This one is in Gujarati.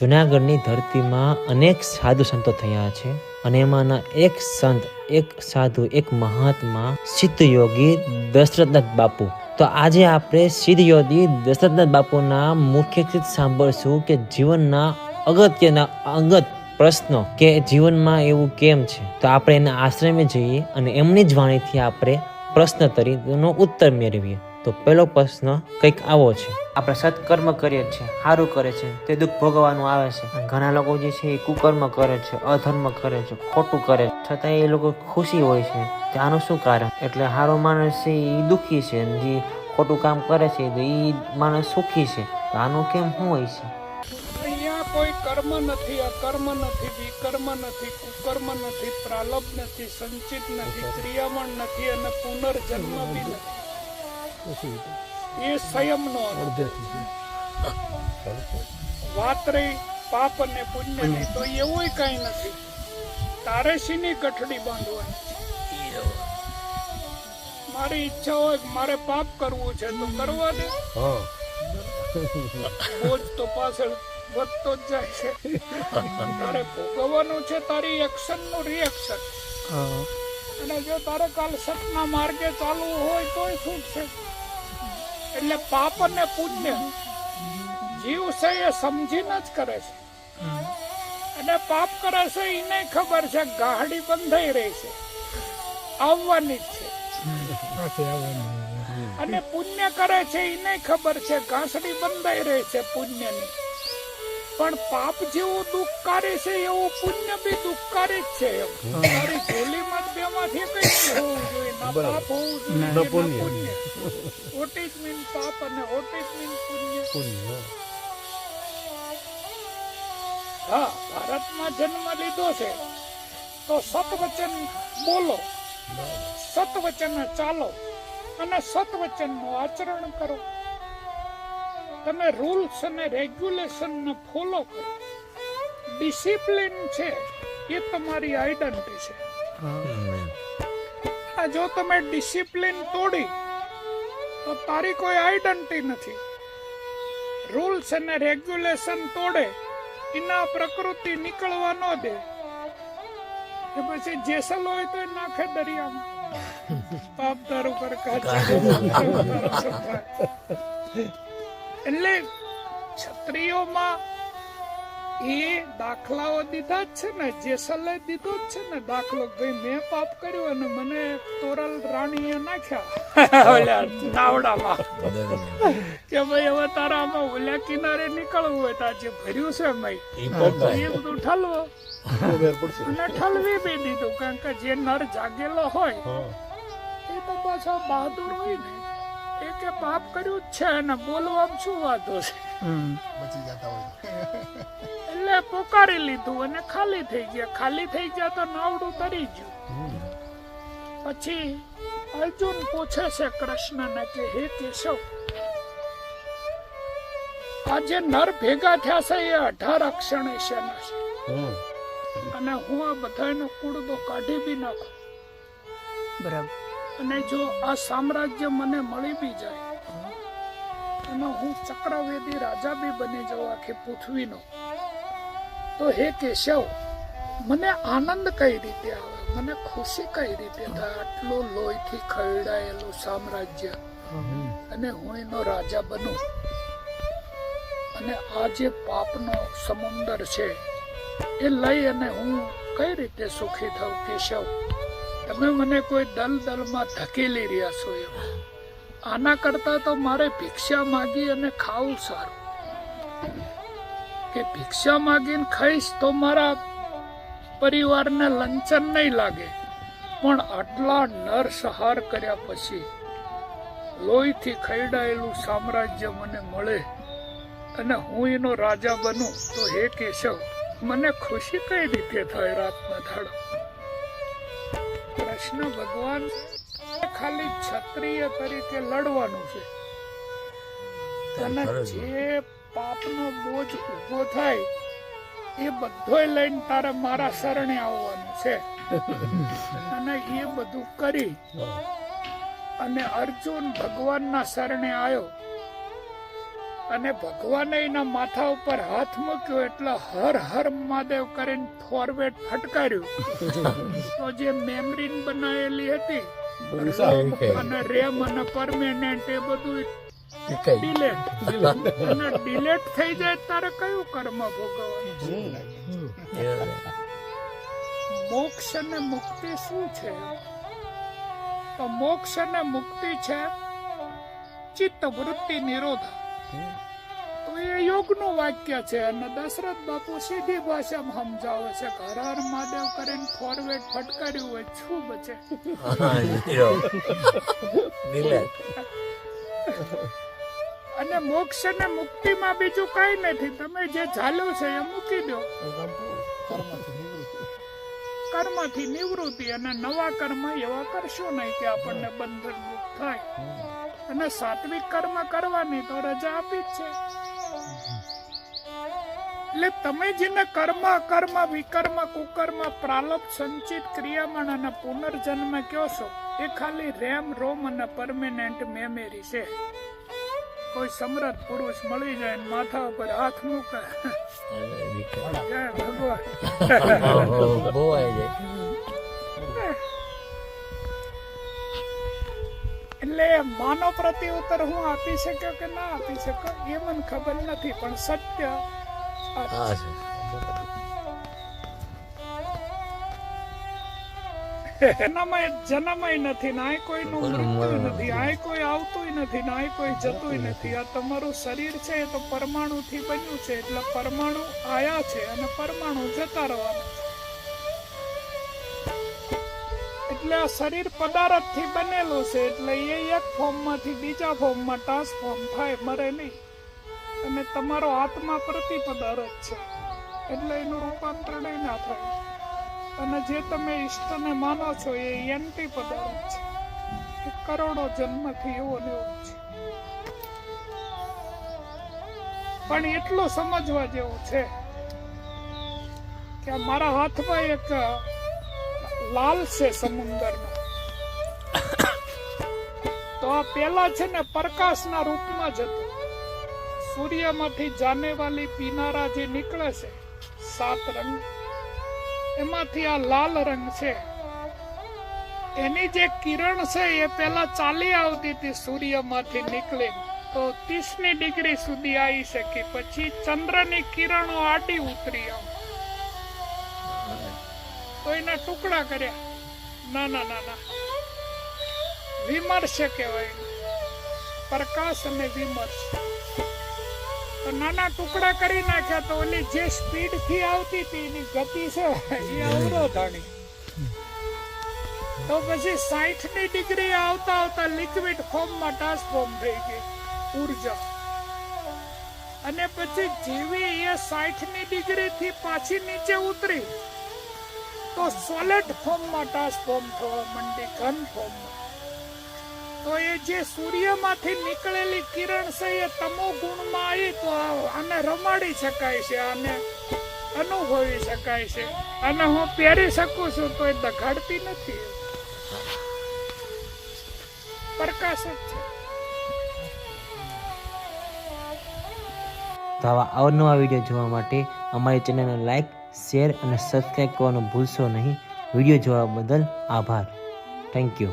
જુનાગઢની ધરતીમાં અનેક સાધુ સંતો થયા છે અને એમાંના એક સંત, એક સાધુ, એક મહાત્મા સિદ્ધ યોગી દશરથનાથ બાપુ. તો આજે આપણે સિદ્ધ યોગી દશરથનાથ બાપુના મુખ્યથી સાંભળશું કે જીવનના અગત્યના અંગત પ્રશ્નો કે જીવનમાં એવું કેમ છે? તો આપણે એના આશ્રમે જઈએ અને એમની જ વાણીથી આપણે પ્રશ્ન તરીકેનો ઉત્તર મેળવીએ. તો પહેલો પ્રશ્ન કંઈક આવો છે. આપણે સત્કર્મ કરીએ છીએ સારું કરે છે તે દુઃખ ભોગવવાનું આવે છે. ઘણા લોકો જે છે એ કુકર્મ કરે છે અધર્મ કરે છે ખોટું કરે છે. છતાં એ લોકો ખુશી હોય છે. આનું શું કારણ? એટલે સારો માણસ છે એ દુઃખી છે જે ખોટું કામ કરે છે તો એ માણસ સુખી છે. તો આનું કેમ શું હોય છે? અહીંયા કોઈ કર્મ નથી અકર્મ નથી વિકર્મ નથી કુકર્મ નથી પ્રાલભ નથી સંચિત નથી ક્રિયામણ નથી અને પુનર્જન્મ બી નથી. એ સંયમનો વાત રહી પાપ અને પુણ્યની તો એવું કઈ નથી. તારે શીની કઠડી બાંધવાની મારી ઈચ્છા હોય કે મારે પાપ કરવું છે તો કરવા દે બોજ તો પાછળ વધતો જ જાય છે. તારે ભોગવવાનું છે તારી એક્શનનું રિએક્શન અને જો તારે કાલ સતના માર્ગે ચાલવું હોય તોય છૂટશે એટલે પાપ અને પુણ્ય જીવ છે એ સમજીને જ કરે છે. અને પાપ કરે છે એને ખબર છે ગાડી બંધાઈ રહી છે. આવવાની જ છે. અને પુણ્ય કરે છે એને ખબર છે ઘાસડી બંધાઈ રહી છે પુણ્યની. પણ પાપ જેવું દુઃખકારી છે એવું પુણ્ય બી દુઃખકારી જ છે. તારી ઝોલીમાં બે માંથી કઈ હોવું જોઈએ ના પાપ હોવું જોઈએ ના પુણ્ય. What મીન પાપ અને what મીન પુણ્ય. પુણ્ય. હા ભારતમાં જન્મ લીધો છે. તો સતવચન બોલો. સતવચન ચાલો. અને સતવચનનું આચરણ કરો. તમે રૂલ્સ અને રેગ્યુલેશન ને ફોલો કરો. ડિસિપ્લિન છે એ તમારી આઈડેન્ટિટી છે. આ જો તમે ડિસિપ્લિન તોડી તો તારી કોઈ આઈડેન્ટિટી નથી. રૂલ્સ અને રેગ્યુલેશન તોડે એના પ્રકૃતિ નીકળવા ન દે. કે પછી જેસલ હોય તો નાખે દરિયામાં. પાપ તારું પર એટલે છત્રીઓમાં એ દાખલાઓ દીધા જ છે ને જેસલે દીધો જ છે ને દાખલો ભાઈ મેં પાપ કર્યું અને મને તોરલ રાણીએ નાખ્યા. ઓલા નાવડામાં કે ભાઈ હવે તારા આમાં ઓલા કિનારે નીકળવું હોય તો આજે ભર્યું છે ભાઈ એ બધું ઠલવો. અને ઠલવી બી દીધું કારણ કે જે નર જાગેલો હોય એ તો પાછો બહાદુર હોય ને. એ કે પાપ કર્યું જ છે અને બોલવામાં શું વાતો છે? એટલે પોકારી લીધું અને ખાલી થઈ ગયા. ખાલી થઈ ગયા તો નાવડું તરી ગયું. પછી અર્જુન પૂછે છે કૃષ્ણને કે હે કેશવ આજે નર ભેગા થયા છે એ અઢાર અક્ષણે શેના છે? અને હું આ બધાનો કુડદો કાઢી બી નાખું. બરાબર. અને જો આ સામ્રાજ્ય મને મળી બી જાય અને હું ચક્રવેદી રાજા બી બની જાઉં આખી પૃથ્વીનો. તો હે કેશવ, મને આનંદ કઈ રીતે આવે? મને ખુશી કઈ રીતે થાય? આટલું લોહીથી ખરડાયેલું સામ્રાજ્ય. અને હું એનો રાજા બનું. અને આ જે પાપનો સમુંદર છે, એ લઈ અને હું કઈ રીતે સુખી થઉં, કેશવ? તમે મને કોઈ દલ દલમાં ધકેલી રહ્યા છો એમ. આના કરતા તો મારે ભિક્ષા માગી અને ખાવું સારું. કે ભિક્ષા માગીને ખાઈશ તો મારા પરિવારને લંચન નહીં લાગે. પણ આટલા નર સહાર કર્યા પછી લોહીથી ખૈડાયેલું સામ્રાજ્ય મને મળે અને હું એનો રાજા બનું તો હે કેશવ, મને ખુશી કઈ રીતે થાય રાતના દાડો કૃષ્ણ ભગવાન ખાલી ક્ષત્રિય તરીકે લડવાનું છે. અને જે પાપનો બોજ ઊભો થાય એ બધોય લઈને તારે મારા શરણે આવવાનું છે. અને એ બધું કરી અને અર્જુન ભગવાનના શરણે આવ્યો. અને ભગવાને એના માથા ઉપર હાથ મૂક્યો એટલે હર હર મહાદેવ કરીને ફોરવેડ ફટકાર્યું. તો જે મેમરી બનાવેલી હતી અને રેમ અને પરમેનન્ટ એ બધું ડિલેટ અને ડિલેટ થઈ જાય તારે કયું કર્મ ભોગવવાનું? મોક્ષ અને મુક્તિ શું છે? તો મોક્ષ અને મુક્તિ છે ચિત્ત વૃત્તિ નિરોધ તો એ યોગનું વાક્ય છે અને દશરથ બાપુ સીધી ભાષામાં સમજાવે છે કે હર હર મહાદેવ કરીને ફોરવેડ ફટકાર્યું હોય શું બચે અને મોક્ષ અને મુક્તિમાં બીજું કઈ નથી. તમે જે ચાલુ છે એ મૂકી દો. કર્મથી નિવૃત્તિ અને નવા કર્મ એવા કરશો નહીં કે આપણને બંધન મુક્ત થાય. અને સાત્વિક કર્મ કરવાની તો રજા આપી જ છે. એટલે તમે જેને કર્મ કર્મ વિકર્મ કુકર્મ પ્રાલપ સંચિત ક્રિયામણ અને પુનર્જન્મ કહો છો એ ખાલી રેમ રોમ અને પરમેનન્ટ મેમરી છે. કોઈ સમર્થ પુરુષ મળી જાય ને માથા ઉપર હાથ મૂકે. ભગવાન. એટલે માનો પ્રત્યુત્તર હું આપી શક્યો કે ના આપી શક્યો એ મને ખબર નથી પણ સત્ય આ જન્મય નથી નાય કોઈનું મૃત્યુ નથી આ કોઈ આવતું નથી ને આ કોઈ જતું નથી. આ તમારું શરીર છે એ તો પરમાણુ થી બન્યું છે એટલે પરમાણુ આયા છે અને પરમાણુ જતા રહેવાના છે. એટલે આ શરીર પદાર્થથી બનેલું છે એટલે એ એક ફોર્મમાંથી બીજા ફોર્મમાં ટ્રાન્સફોર્મ થાય, મરે નહીં. અને તમારો આત્મા પ્રતિ પદાર્થ છે. એટલે એનું રૂપાંતરણ ના થાય. અને જે તમે ઈષ્ટને માનો છો એ એન્ટી પદાર્થ છે. કરોડો જન્મથી એવો ને છે. પણ એટલું સમજવા જેવું છે કે મારા હાથમાં એક લાલ છે સમુંદરનો. તો પેલા છે ને પ્રકાશના રૂપમાં જ હતું. સૂર્યમાંથી જાનેવાલી પીનારા જે નીકળે છે, સાત રંગ, એમાંથી આ લાલ રંગ છે. એની જે કિરણ છે એ પેલા ચાલી આવતી હતી સૂર્યમાંથી નીકળી. તો ત્રીસની ડિગ્રી સુધી આવી શકી. પછી ચંદ્રની કિરણો આડી ઉતરી આવ તો એના ટુકડા કર્યા. ના ના ના ના. વિમર્શ કહેવાય. પ્રકાશ અને વિમર્શ. તો નાના ટુકડા કરી નાખ્યા તો ઓલી જે સ્પીડથી આવતી હતી, એની ગતિ છે, એ અવરોધાણી. તો પછી સાઠની ડિગ્રી આવતા આવતા લિક્વિડ ફોર્મમાં ટ્રાન્સફોર્મ થઈ ગઈ, ઊર્જા. અને પછી જેવી એ સાઠની ડિગ્રી થી પાછી નીચે ઉતરી તો સોલિડ ફોર્મમાં ટ્રાન્સફોર્મ થવા માંડી, ઘન ફોર્મમાં તો એ જે સૂર્યમાંથી નીકળેલી કિરણ છે, એ તમો ગુણમાં આવી તો આને રમાડી શકાય છે, આને અનુભવી શકાય છે. અને હું પહેરી શકું છું, તો એ દગાડતી નથી. પ્રકાશ જ છે. તો આવા અવનવા વીડિયો જોવા માટે અમારી ચેનલને લાઈક શેર અને સબસ્ક્રાઈબ કરવાનું ભૂલશો નહીં. વીડિયો જોવા બદલ આભાર. Thank you